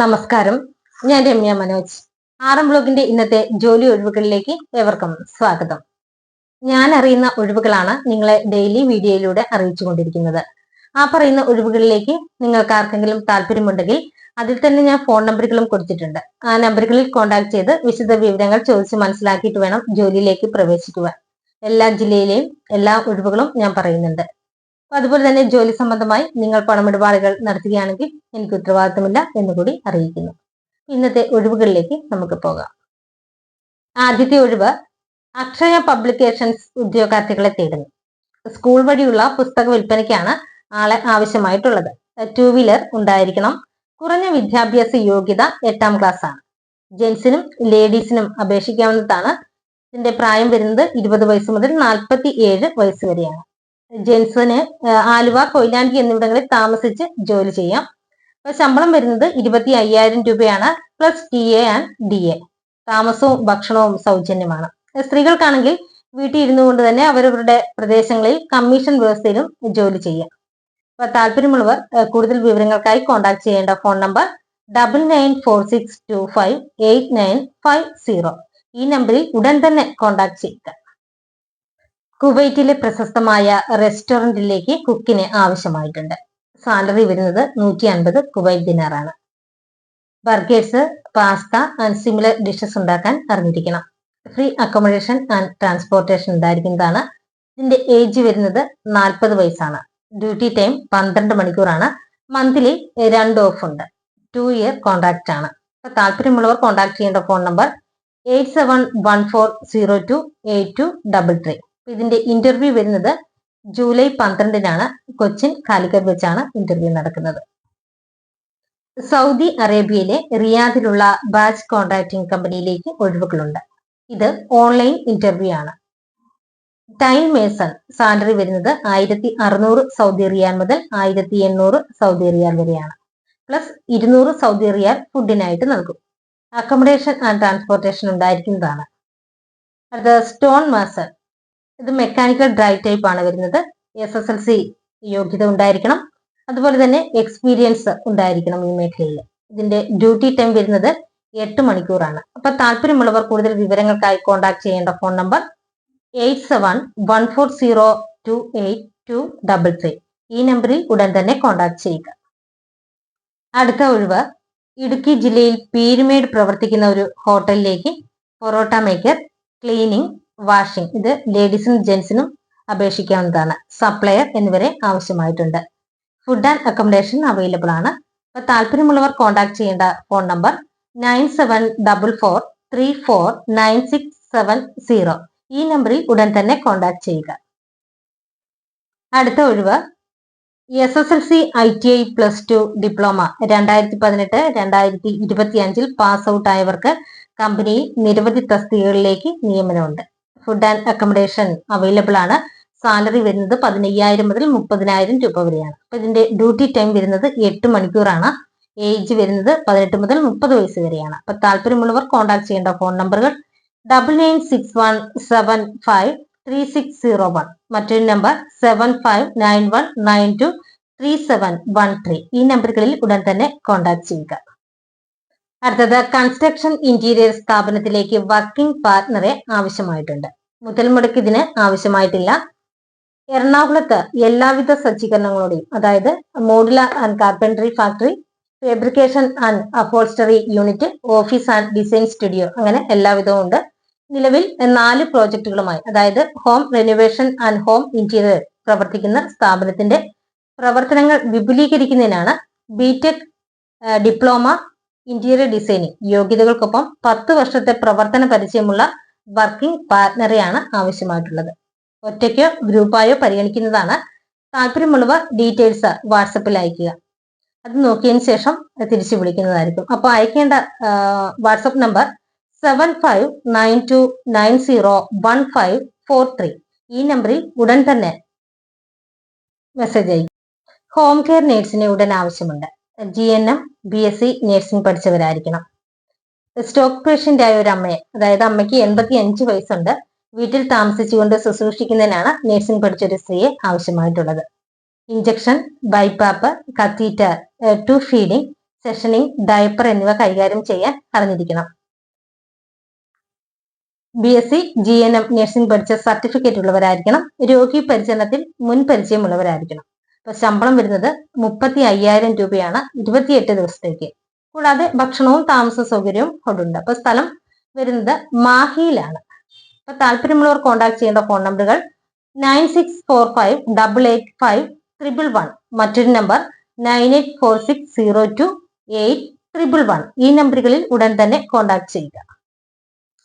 നമസ്കാരം. ഞാൻ രമ്യ മനോജ്. ആറം ബ്ലോഗിന്റെ ഇന്നത്തെ ജോലി ഒഴിവുകളിലേക്ക് ഏവർക്കും സ്വാഗതം. ഞാൻ അറിയുന്ന ഒഴിവുകളാണ് നിങ്ങളെ ഡെയിലി വീഡിയോയിലൂടെ അറിയിച്ചു കൊണ്ടിരിക്കുന്നത്. ആ പറയുന്ന ഒഴിവുകളിലേക്ക് നിങ്ങൾക്ക് ആർക്കെങ്കിലും താല്പര്യമുണ്ടെങ്കിൽ അതിൽ തന്നെ ഞാൻ ഫോൺ നമ്പറുകളും കൊടുത്തിട്ടുണ്ട്. ആ നമ്പറുകളിൽ കോൺടാക്ട് ചെയ്ത് വിശദ വിവരങ്ങൾ ചോദിച്ച് മനസ്സിലാക്കിയിട്ട് വേണം ജോലിയിലേക്ക് പ്രവേശിക്കുവാൻ. എല്ലാ ജില്ലയിലെയും എല്ലാ ഒഴിവുകളും ഞാൻ പറയുന്നുണ്ട്. അതുപോലെ തന്നെ ജോലി സംബന്ധമായി നിങ്ങൾ പണമിടപാടുകൾ നടത്തുകയാണെങ്കിൽ എനിക്ക് ഉത്തരവാദിത്തമില്ല എന്നുകൂടി അറിയിക്കുന്നു. ഇന്നത്തെ ഒഴിവുകളിലേക്ക് നമുക്ക് പോകാം. ആദ്യത്തെ ഒഴിവ് അക്ഷയ പബ്ലിക്കേഷൻസ് ഉദ്യോഗാർത്ഥികളെ തേടുന്നു. സ്കൂൾ വഴിയുള്ള പുസ്തക വിൽപ്പനയ്ക്കാണ് ആളെ ആവശ്യമായിട്ടുള്ളത്. ടൂ വീലർ ഉണ്ടായിരിക്കണം. കുറഞ്ഞ വിദ്യാഭ്യാസ യോഗ്യത എട്ടാം ക്ലാസ് ആണ്. ജെൻസിനും ലേഡീസിനും അപേക്ഷിക്കാവുന്നതാണ്. ഇതിന്റെ പ്രായം വരുന്നത് ഇരുപത് വയസ്സ് മുതൽ നാൽപ്പത്തി ഏഴ് വയസ്സ് വരെയാണ്. ജെൻസിന് ആലുവ കൊയിലാണ്ടി എന്നിവിടങ്ങളിൽ താമസിച്ച് ജോലി ചെയ്യാം. അപ്പൊ ശമ്പളം വരുന്നത് ഇരുപത്തി അയ്യായിരം രൂപയാണ് plus T A and D A. താമസവും ഭക്ഷണവും സൗജന്യമാണ്. സ്ത്രീകൾക്കാണെങ്കിൽ വീട്ടിൽ ഇരുന്നു കൊണ്ട് തന്നെ അവരവരുടെ പ്രദേശങ്ങളിൽ കമ്മീഷൻ വ്യവസ്ഥയിലും ജോലി ചെയ്യാം. അപ്പൊ താല്പര്യമുള്ളവർ കൂടുതൽ വിവരങ്ങൾക്കായി കോൺടാക്ട് ചെയ്യേണ്ട phone number double nine four six two five eight nine five zero ഈ നമ്പറിൽ ഉടൻ തന്നെ കോൺടാക്ട് ചെയ്യുക. കുവൈറ്റിലെ പ്രശസ്തമായ റെസ്റ്റോറന്റിലേക്ക് കുക്കിന് ആവശ്യമായിട്ടുണ്ട്. സാലറി വരുന്നത് നൂറ്റി അൻപത് Kuwait ദിനാറാണ്. Burgers pasta and similar dishes ഉണ്ടാക്കാൻ അറിഞ്ഞിരിക്കണം. ഫ്രീ അക്കോമഡേഷൻ ആൻഡ് ട്രാൻസ്പോർട്ടേഷൻ ഉണ്ടായിരിക്കുന്നതാണ്. ഇതിന്റെ ഏജ് വരുന്നത് നാൽപ്പത് വയസ്സാണ്. ഡ്യൂട്ടി ടൈം പന്ത്രണ്ട് മണിക്കൂറാണ്. മന്ത്ലി രണ്ട് ഓഫ് ഉണ്ട്. ടു ഇയർ കോൺട്രാക്റ്റ് ആണ്. അപ്പൊ താല്പര്യമുള്ളവർ കോൺടാക്ട് ചെയ്യേണ്ട phone number eight seven one four zero two eight two double three ഇതിന്റെ ഇന്റർവ്യൂ വരുന്നത് ജൂലൈ പന്ത്രണ്ടിനാണ്. കൊച്ചിൻ കാലിക്കറ്റ് വെച്ചാണ് ഇന്റർവ്യൂ നടക്കുന്നത്. സൗദി അറേബ്യയിലെ റിയാദിലുള്ള ബാച്ച് കോൺട്രാക്ടിംഗ് കമ്പനിയിലേക്ക് ഒഴിവുകളുണ്ട്. ഇത് ഓൺലൈൻ ഇന്റർവ്യൂ ആണ്. ടൈം മേസൺ സാലറി വരുന്നത് ആയിരത്തി അറുന്നൂറ് സൗദി റിയാൽ മുതൽ ആയിരത്തി എണ്ണൂറ് സൗദി റിയാൽ വരെയാണ്. പ്ലസ് ഇരുന്നൂറ് സൗദി റിയാൽ ഫുഡിനായിട്ട് നൽകും. അക്കോമഡേഷൻ ആൻഡ് ട്രാൻസ്പോർട്ടേഷൻ ഉണ്ടായിരിക്കുന്നതാണ്. അടുത്ത സ്റ്റോൺ മാസർ ഇത് മെക്കാനിക്കൽ ഡ്രൈവ് ടൈപ്പ് ആണ് വരുന്നത്. എസ് എസ് എൽ സി യോഗ്യത ഉണ്ടായിരിക്കണം. അതുപോലെ തന്നെ എക്സ്പീരിയൻസ് ഉണ്ടായിരിക്കണം ഈ മേഖലയിൽ. ഇതിന്റെ ഡ്യൂട്ടി ടൈം വരുന്നത് എട്ട് മണിക്കൂറാണ്. അപ്പൊ താല്പര്യമുള്ളവർ കൂടുതൽ വിവരങ്ങൾക്കായി കോൺടാക്ട് ചെയ്യേണ്ട phone number eight seven one four zero two eight two double three ഈ നമ്പറിൽ ഉടൻ തന്നെ കോൺടാക്ട് ചെയ്യുക. അടുത്ത ഒഴിവ് ഇടുക്കി ജില്ലയിൽ പീരുമേട് പ്രവർത്തിക്കുന്ന ഒരു ഹോട്ടലിലേക്ക് പൊറോട്ട മേക്കർ ക്ലീനിങ് വാഷിംഗ്. ഇത് ലേഡീസിനും ജെന്റ്സിനും അപേക്ഷിക്കാവുന്നതാണ്. സപ്ലയർ എന്നിവരെ ആവശ്യമായിട്ടുണ്ട്. ഫുഡ് ആൻഡ് അക്കോമഡേഷൻ അവൈലബിൾ ആണ്. അപ്പൊ താല്പര്യമുള്ളവർ കോൺടാക്ട് ചെയ്യേണ്ട phone number nine seven double four three four nine six seven zero. ഈ നമ്പറിൽ ഉടൻ തന്നെ കോൺടാക്ട് ചെയ്യുക. അടുത്ത ഒഴിവ്. S S L C I T I plus two diploma രണ്ടായിരത്തി പതിനെട്ട് രണ്ടായിരത്തി ഇരുപത്തി അഞ്ചിൽ പാസ് ഔട്ട് ആയവർക്ക് കമ്പനിയിൽ നിരവധി തസ്തികകളിലേക്ക് നിയമനമുണ്ട്. ഫുഡ് ആൻഡ് അക്കോമഡേഷൻ അവൈലബിൾ ആണ്. സാലറി വരുന്നത് പതിനയ്യായിരം മുതൽ മുപ്പതിനായിരം രൂപ വരെയാണ്. അപ്പൊ ഇതിന്റെ ഡ്യൂട്ടി ടൈം വരുന്നത് എട്ട് മണിക്കൂറാണ്. ഏജ് വരുന്നത് പതിനെട്ട് മുതൽ മുപ്പത് വയസ്സ് വരെയാണ്. അപ്പൊ താല്പര്യമുള്ളവർ കോൺടാക്ട് ചെയ്യേണ്ട ഫോൺ നമ്പറുകൾ double nine six one seven five three six zero one മറ്റൊരു number seven five nine one nine two three seven one three ഈ നമ്പറുകളിൽ ഉടൻ തന്നെ കോൺടാക്ട് ചെയ്യുക. അടുത്തത് കൺസ്ട്രക്ഷൻ ഇന്റീരിയർ സ്ഥാപനത്തിലേക്ക് വർക്കിംഗ് പാർട്ണറെ ആവശ്യമായിട്ടുണ്ട്. മുതൽ മുടക്ക് ഇതിന് ആവശ്യമായിട്ടില്ല. എറണാകുളത്ത് എല്ലാവിധ സജ്ജീകരണങ്ങളോടെയും അതായത് modular and carpentry factory fabrication and upholstery unit office and design studio അങ്ങനെ എല്ലാവിധവും ഉണ്ട്. നിലവിൽ നാല് പ്രോജക്റ്റുകളുമായി അതായത് home renovation and home interior പ്രവർത്തിക്കുന്ന സ്ഥാപനത്തിന്റെ പ്രവർത്തനങ്ങൾ വിപുലീകരിക്കുന്നതിനാണ് ബിടെക് ഡിപ്ലോമ ഇന്റീരിയർ ഡിസൈനിങ്. യോഗ്യതകൾക്കൊപ്പം പത്ത് വർഷത്തെ പ്രവർത്തന പരിചയമുള്ള വർക്കിംഗ് പാർട്ട്ണറെയാണ് ആവശ്യമായിട്ടുള്ളത്. ഒറ്റയ്ക്കോ ഗ്രൂപ്പായോ പരിഗണിക്കുന്നതാണ് താല്പര്യമുള്ളവർ ഡീറ്റെയിൽസ് വാട്സപ്പിൽ അയക്കുക അത് നോക്കിയതിന് ശേഷം തിരിച്ചു വിളിക്കുന്നതായിരിക്കും. അപ്പോൾ അയക്കേണ്ട WhatsApp number seven five nine two nine zero one five four three. ഈ നമ്പറിൽ ഉടൻ തന്നെ മെസ്സേജ് അയക്കും ഹോം കെയർ നേഴ്സിനെ ഉടൻ ആവശ്യമുണ്ട്. G N M B S C nursing പഠിച്ചവരായിരിക്കണം. Stroke patient ആയ ഒരു അമ്മയെ അതായത് അമ്മയ്ക്ക് എൺപത്തി അഞ്ച് വയസ്സുണ്ട്. വീട്ടിൽ താമസിച്ചുകൊണ്ട് ശുശ്രൂഷിക്കുന്നതിനാണ് നഴ്സിംഗ് പഠിച്ച ഒരു സ്ത്രീയെ ആവശ്യമായിട്ടുള്ളത്. Injection BiPAP catheter tube feeding സെഷനിങ് diaper എന്നിവ കൈകാര്യം ചെയ്യാൻ അറിഞ്ഞിരിക്കണം. B S C G N M nursing പഠിച്ച സർട്ടിഫിക്കറ്റ് ഉള്ളവരായിരിക്കണം. രോഗി പരിചരണത്തിൽ മുൻ പരിചയമുള്ളവരായിരിക്കണം. അപ്പൊ ശമ്പളം വരുന്നത് മുപ്പത്തി അയ്യായിരം രൂപയാണ് ഇരുപത്തിയെട്ട് ദിവസത്തേക്ക്. കൂടാതെ ഭക്ഷണവും താമസ സൗകര്യവും കൊണ്ടുണ്ട് അപ്പൊ സ്ഥലം വരുന്നത് മാഹിയിലാണ്. അപ്പൊ താല്പര്യമുള്ളവർ കോൺടാക്ട് ചെയ്യേണ്ട ഫോൺ നമ്പറുകൾ nine six four five double eight five triple one മറ്റൊരു number nine eight four six zero two eight triple one ഈ നമ്പറുകളിൽ ഉടൻ തന്നെ കോൺടാക്ട് ചെയ്യുക.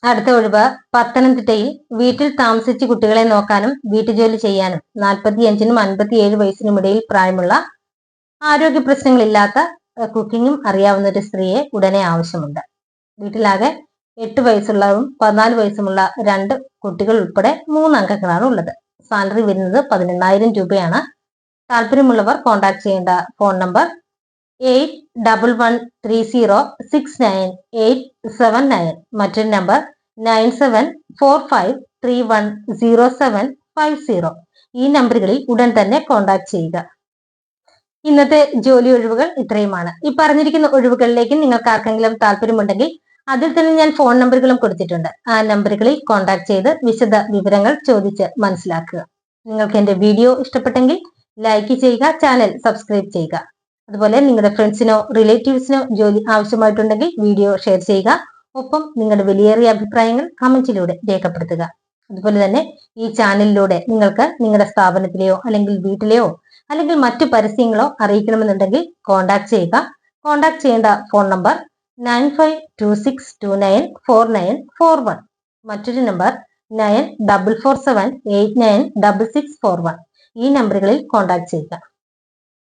അടുത്ത ഒഴിവ് പത്തനംതിട്ടയിൽ വീട്ടിൽ താമസിച്ച് കുട്ടികളെ നോക്കാനും വീട്ടുജോലി ചെയ്യാനും നാൽപ്പത്തി അഞ്ചിനും അൻപത്തി ഏഴ് വയസ്സിനും ഇടയിൽ പ്രായമുള്ള ആരോഗ്യ പ്രശ്നങ്ങളില്ലാത്ത കുക്കിങ്ങും അറിയാവുന്ന ഒരു സ്ത്രീയെ ഉടനെ ആവശ്യമുണ്ട്. വീട്ടിലാകെ എട്ട് വയസ്സുള്ളതും പതിനാല് വയസ്സുമുള്ള രണ്ട് കുട്ടികൾ ഉൾപ്പെടെ മൂന്ന് അംഗങ്ങളാണ് ഉള്ളത്. സാലറി വരുന്നത് പതിനെണ്ണായിരം രൂപയാണ്. താല്പര്യമുള്ളവർ കോൺടാക്ട് ചെയ്യേണ്ട phone number eight double one three zero six nine eight seven nine മറ്റൊരു number nine seven four five three one zero seven five zero ഈ നമ്പറുകളിൽ ഉടൻ തന്നെ കോൺടാക്ട് ചെയ്യുക. ഇന്നത്തെ ജോലി ഒഴിവുകൾ ഇത്രയുമാണ്. ഈ പറഞ്ഞിരിക്കുന്ന ഒഴിവുകളിലേക്ക് നിങ്ങൾക്ക് ആർക്കെങ്കിലും താല്പര്യമുണ്ടെങ്കിൽ അതിൽ തന്നെ ഞാൻ ഫോൺ നമ്പറുകളും കൊടുത്തിട്ടുണ്ട്. ആ നമ്പറുകളിൽ കോൺടാക്ട് ചെയ്ത് വിശദ വിവരങ്ങൾ ചോദിച്ച് മനസ്സിലാക്കുക. നിങ്ങൾക്ക് എന്റെ വീഡിയോ ഇഷ്ടപ്പെട്ടെങ്കിൽ ലൈക്ക് ചെയ്യുക ചാനൽ സബ്സ്ക്രൈബ് ചെയ്യുക. അതുപോലെ നിങ്ങളുടെ ഫ്രണ്ട്സിനോ റിലേറ്റീവ്സിനോ ജോലി ആവശ്യമായിട്ടുണ്ടെങ്കിൽ വീഡിയോ ഷെയർ ചെയ്യുക. ഒപ്പം നിങ്ങളുടെ വിലയേറിയ അഭിപ്രായങ്ങൾ കമന്റിലൂടെ രേഖപ്പെടുത്തുക. അതുപോലെ തന്നെ ഈ ചാനലിലൂടെ നിങ്ങൾക്ക് നിങ്ങളുടെ സ്ഥാപനത്തിലെയോ അല്ലെങ്കിൽ വീട്ടിലെയോ അല്ലെങ്കിൽ മറ്റു പരസ്യങ്ങളോ അറിയിക്കണമെന്നുണ്ടെങ്കിൽ കോൺടാക്ട് ചെയ്യുക. കോൺടാക്ട് ചെയ്യേണ്ട phone number nine five two six two nine four nine four one മറ്റൊരു number nine double four seven eight nine double six four one ഈ നമ്പറുകളിൽ കോൺടാക്ട് ചെയ്യുക.